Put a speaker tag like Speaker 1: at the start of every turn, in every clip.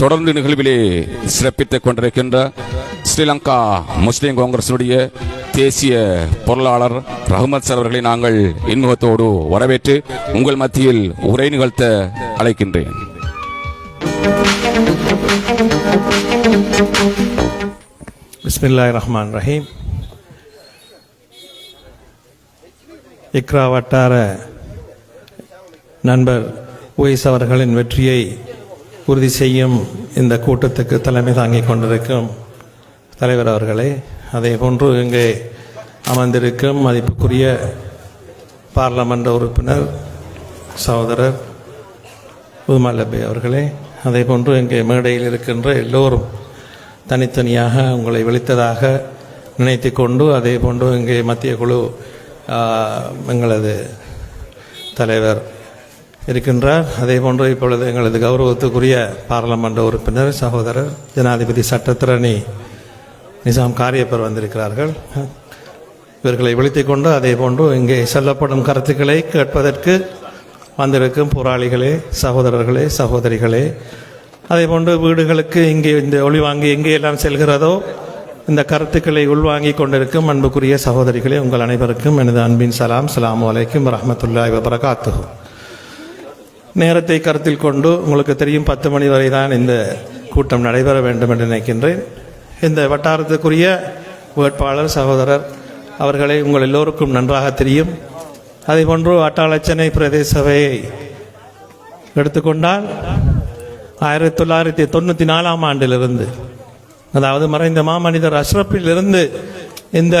Speaker 1: தொடர்ந்து நிகழ்விலே சிறப்பித்துக் கொண்டிருக்கின்ற ஸ்ரீலங்கா முஸ்லிம் காங்கிரசுடைய தேசிய பொருளாளர் ரஹ்மத் சார் அவர்களை நாங்கள் இன்முகத்தோடு வரவேற்று உங்கள் மத்தியில் உரை நிகழ்த்த அழைக்கின்றேன்.
Speaker 2: பிஸ்மில்லாஹ் ரஹ்மான் ரஹீம். இக்ரா வட்டார நண்பர் உவைஸ் அவர்களின் வெற்றியை உறுதி செய்யும் இந்த கூட்டத்துக்கு தலைமை தாங்கிக் கொண்டிருக்கும் தலைவர் அவர்களே அதே போன்று இங்கே அமர்ந்திருக்கும் மதிப்புக்குரிய பார்லமெண்ட் உறுப்பினர் சகோதரர் உதுமாலபே அவர்களே அதே போன்று இங்கே மேடையில் இருக்கின்ற எல்லோரும் தனித்தனியாக உங்களை விழித்ததாக நினைத்து கொண்டு அதே போன்று இங்கே மத்திய குழு எங்களது தலைவர் இருக்கின்றார். அதே போன்று இப்பொழுது எங்களது கௌரவத்துக்குரிய பாராளுமன்ற உறுப்பினர் சகோதரர் ஜனாதிபதி சட்டத்திரணி நிசாம் காரியப்பர் வந்திருக்கிறார்கள். இவர்களை விழித்து கொண்டு அதே போன்று இங்கே சொல்லப்படும் கருத்துக்களை கேட்பதற்கு வந்திருக்கும் போராளிகளே சகோதரர்களே சகோதரிகளே அதே போன்று வீடுகளுக்கு இங்கே இந்த ஒளிவாங்கி எங்கே எல்லாம் செல்கிறதோ இந்த கருத்துக்களை உள்வாங்கி கொண்டிருக்கும் அன்புக்குரிய சகோதரிகளே உங்கள் அனைவருக்கும் எனது அன்பின் சலாம். சலாம் வலைக்கும் ரஹமத்துல்லாய் வபரகாத்துகும் நேரத்தை கருத்தில் கொண்டு உங்களுக்கு தெரியும் பத்து மணி வரை தான் இந்த கூட்டம் நடைபெற வேண்டும் என்று நினைக்கின்றேன். இந்த வட்டாரத்துக்குரிய வேட்பாளர் சகோதரர் அவர்களை உங்கள் எல்லோருக்கும் நன்றாக தெரியும். அதேபோன்று அட்டாளச்சனை பிரதேச சபையை எடுத்துக்கொண்டால் ஆயிரத்தி தொள்ளாயிரத்தி தொண்ணூற்றி நாலாம் ஆண்டிலிருந்து அதாவது மறைந்த மாமனிதர் அஷ்ரப்பிலிருந்து இந்த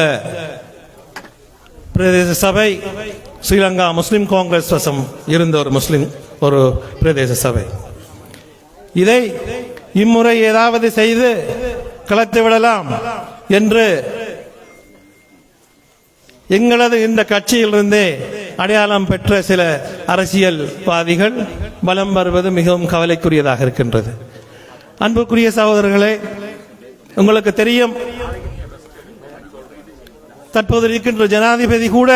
Speaker 2: பிரதேச சபை ஸ்ரீலங்கா முஸ்லிம் காங்கிரஸ் வசம் இருந்த ஒரு முஸ்லிம் ஒரு பிரதேச சபை. இதை இம்முறை ஏதாவது செய்து கலத்து விடலாம் என்று எங்களது இந்த கட்சியிலிருந்தே அடையாளம் பெற்ற சில அரசியல்வாதிகள் பலம் வருவது மிகவும் கவலைக்குரியதாக இருக்கின்றது. அன்புக்குரிய சகோதரர்களே உங்களுக்கு தெரியும் தற்போது இருக்கின்ற ஜனாதிபதி கூட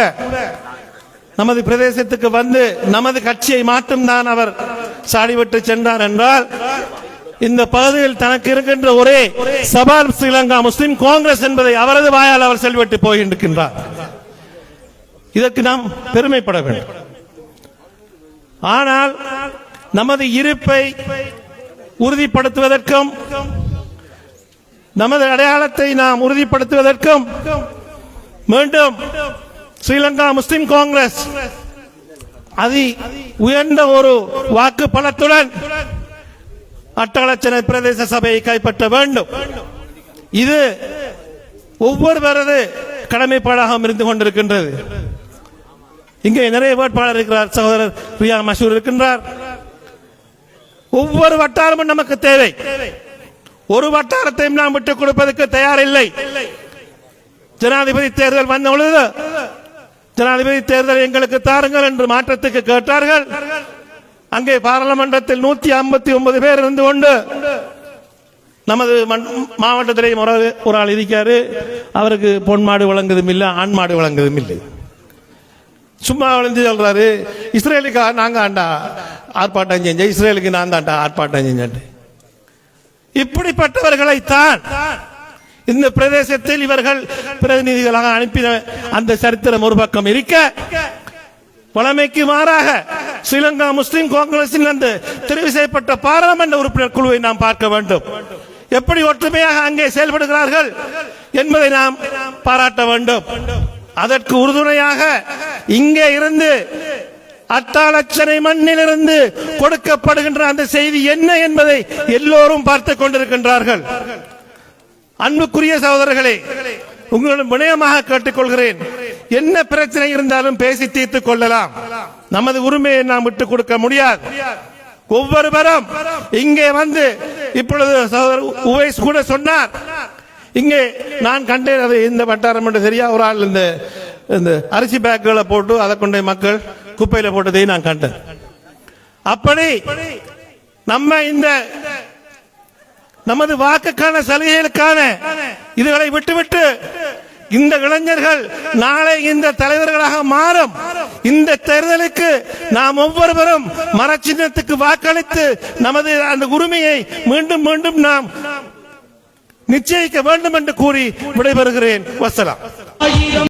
Speaker 2: நமது பிரதேசத்துக்கு வந்து நமது கட்சியை மாற்றும்தான் அவர் சாடிவிட்டு சென்றார் என்றால் இந்த பகுதியில் தனக்கு இருக்கின்ற ஒரே சபால் ஸ்ரீலங்கா முஸ்லிம் காங்கிரஸ் என்பதை அவரது வாயால் அவர் செல்விட்டு போகின்றிருக்கின்றார் இதற்கு நாம் பெருமைப்பட வேண்டும். ஆனால் நமது இருப்பை உறுதிப்படுத்துவதற்கும் நமது அடையாளத்தை நாம் உறுதிப்படுத்துவதற்கும் மீண்டும் ஸ்ரீலங்கா முஸ்லிம் காங்கிரஸ் அதி உயர்ந்த ஒரு வாக்கு பலத்துடன் அட்டாளச்சனை பிரதேச சபையை கைப்பற்ற வேண்டும் இது ஒவ்வொருவரது கடமைப்பாடாக இருந்து கொண்டிருக்கின்றது இங்கே நிறைய வேட்பாளர் இருக்கிறார் சகோதரர் ரியா மசூர் இருக்கின்றார் ஒவ்வொரு வட்டாரமும் நமக்கு தேவை ஒரு வட்டாரத்தையும் நாம் விட்டுக் கொடுப்பதற்கு தயாரில்லை ஜனாதிபதி தேர்தல் வந்த பொழுது ஜனாதிபதி தேர்தல் எங்களுக்கு தாருங்கள் என்று மாற்றத்துக்கு கேட்டார்கள். அங்கே பாராளுமன்றத்தில் நூத்தி ஐம்பத்தி ஒன்பது பேர் இருந்து கொண்டு நமது மண்- மாவட்டத்திலேயும் ஒரு ஆள் ஒரு ஆள் இருக்காரு அவருக்கு பொன் மாடு வழங்குதும் இல்லை ஆண் மாடு வழங்குதும் இல்லை. சும்மா விழுந்து சொல்றாரு இஸ்ரேலுக்கு நாங்க ஆண்டா ஆர்ப்பாட்டம் செஞ்சேன் இஸ்ரேலுக்கு நான் தாண்டா ஆர்ப்பாட்டம் செஞ்சேன் இப்படிப்பட்டவர்களைத்தான் இந்த பிரதேசத்தில் இவர்கள் பிரதிநிதிகளாக அனுப்பின அந்த சரித்திரம் ஒரு பக்கம் இருக்க பழமைக்கு மாறாக ஸ்ரீலங்கா முஸ்லிம் காங்கிரஸின் அந்த தெரிவு செய்யப்பட்ட பாராளுமன்ற உறுப்பினர் குழுவை நாம் பார்க்க வேண்டும். எப்படி ஒற்றுமையாக அங்கே செயல்படுகிறார்கள் என்பதை நாம் பாராட்ட வேண்டும். அதற்கு உறுதுணையாக இங்கே இருந்து அட்டாளச்சனை மண்ணிலிருந்து கொடுக்கப்படுகின்ற அந்த செய்தி என்ன என்பதை எல்லோரும் பார்த்துக் கொண்டிருக்கின்றார்கள். அன்புக்குரிய சகோதரர்களே உங்களிடம் வினயமாக கேட்டுக்கொள்கிறேன். என்ன பிரச்சனை இருந்தாலும் பேசி தீர்த்துக் கொள்ளலாம். நமது உரிமையை நாம் விட்டுக் கொடுக்க முடியாது. ஒவ்வொருவரும் இங்கே வந்து இப்பொழுது சகோதரர் உவைஸ் கூட சொன்னார். இங்கே நான் கண்டேன் அது இந்த வட்டாரம் என்று தெரியா ஒரு ஆள் இந்த இந்த அரிசி பேக்குகளை போட்டு அதை கொண்ட மக்கள் குப்பையில போட்டதை நான் கண்டேன். அப்படி நம்ம இந்த நமது வாக்குக்கான சலுகைகளுக்கான இதுகளை விட்டுவிட்டு இந்த இளைஞர்கள் நாளை இந்த தலைவர்களாக மாறும். இந்த தேர்தலுக்கு நாம் ஒவ்வொருவரும் மரச்சின்னத்துக்கு வாக்களித்து நமது அந்த உரிமையை மீண்டும் மீண்டும் நாம் நிச்சயிக்க வேண்டும் என்று கூறி விடைபெறுகிறேன். வசலாம்.